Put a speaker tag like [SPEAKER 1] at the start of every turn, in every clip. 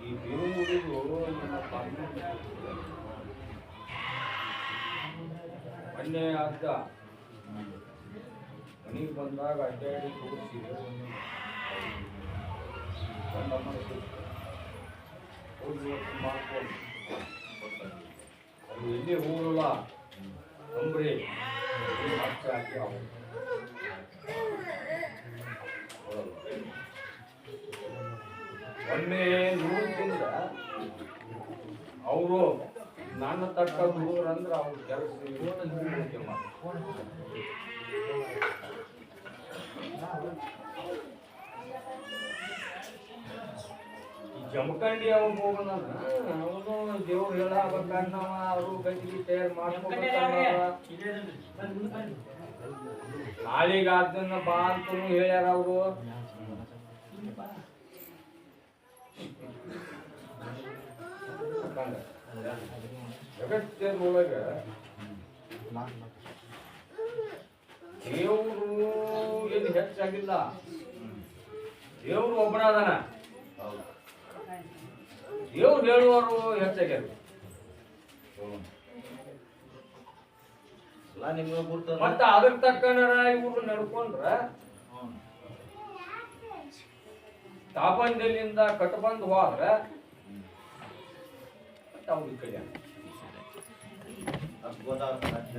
[SPEAKER 1] ಈ ತಮ್ಮ ಮೊನ್ನೆ ಅದ್ದ ಮನೆಗೆ ಬಂದಾಗ ಅಡ್ಡಾಡಿ ಕೂರಿಸಿ ಮಾಡ್ಕೊಂಡು. ಅದು ಎಲ್ಲಿ ಊರಲ್ಲ ಅಂಬ್ರಿ. ಮೊನ್ನೆ ನೋಡಿದ್ರಿಂದ ಅವರು ನನ್ನ ತಕ್ಕ ಅಂದ್ರೆ ಅವ್ರ ಕೆಲಸ ಜಮಖಂಡಿ ಅವ್ರು ಹೋಗೋಣ ಅವನು ಎಲ್ಲ ಹೇಳಬೇಕನ್ನವ ಅವರು ಗಂಜಿಗೆ ತಯಾರು ಮಾಡ್ಕೊಂಡು ನಾಳೆಗೆ ಅದನ್ನ ಬಾ ಅಂತ ಹೇಳ್ಯಾರ ಅವರು. ಜಗತ್ತಿನೊಳಗ ದೇವರು ಏನು ಹೆಚ್ಚಾಗಿಲ್ಲ. ದೇವ್ರು ಒಬ್ಬನಾದನ ದೇವ್ರು ಹೇಳುವವರು ಹೆಚ್ಚಾಗ್ಯಾರ
[SPEAKER 2] ಎಲ್ಲ ನಿಮ್ಗೆ ಗೊತ್ತದ
[SPEAKER 1] ಮತ್ತೆ ಅದ್ರ ತಕ್ಕನರ ಇವ್ರು ನಡ್ಕೊಂಡ್ರ ತಾಪನ್ ಕಟ್ಬಂದ್ ಹೋದ್ರ ಮತ್ತ ಅವ್ರಿಗೆ ಕಲ್ಯಾಣ.
[SPEAKER 2] ಅಷ್ಟ್ ಗೊತ್ತಾಗ್ತದ ಅಷ್ಟ್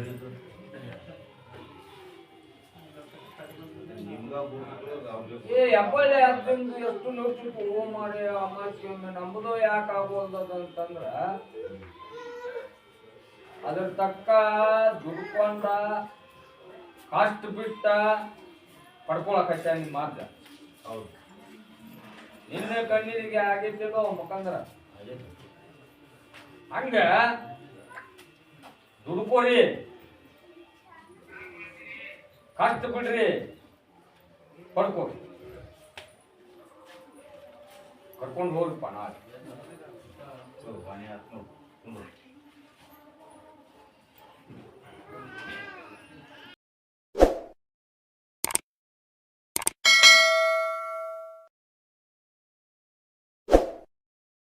[SPEAKER 1] ಏ ಹೆಬ್ಬಳ್ಳಿ ಅದ್ರಿಂದ ಎಷ್ಟು ನೋಡ್ಸಿಟ್ಟು ಹೋ ಮಾಡಿ ಅಮಾಸಿ ಒಮ್ಮೆ. ನಮ್ಮದು ಯಾಕೆ ಆಗೋಲ್ದದ ಅಂತಂದ್ರ ಅದ್ರ ತಕ್ಕ ದುಡ್ಕೊಂಡ ಕಷ್ಟ ಬಿಟ್ಟ ಪಡ್ಕೊಳಕತ್ತ ನಿಮ್ಮ ಮಾತ್ರ
[SPEAKER 2] ಹೌದು.
[SPEAKER 1] ನಿನ್ನ ಕಣ್ಣೀರಿಗೆ ಆಗಿದ್ದಿಲ್ಲೋ ಮುಖಂದ್ರ? ಹಂಗ ದುಡ್ಕೋರಿ ಕಷ್ಟ ಬಿಡ್ರಿ. કડકોણ
[SPEAKER 2] કડકોણ રોલ પણ આ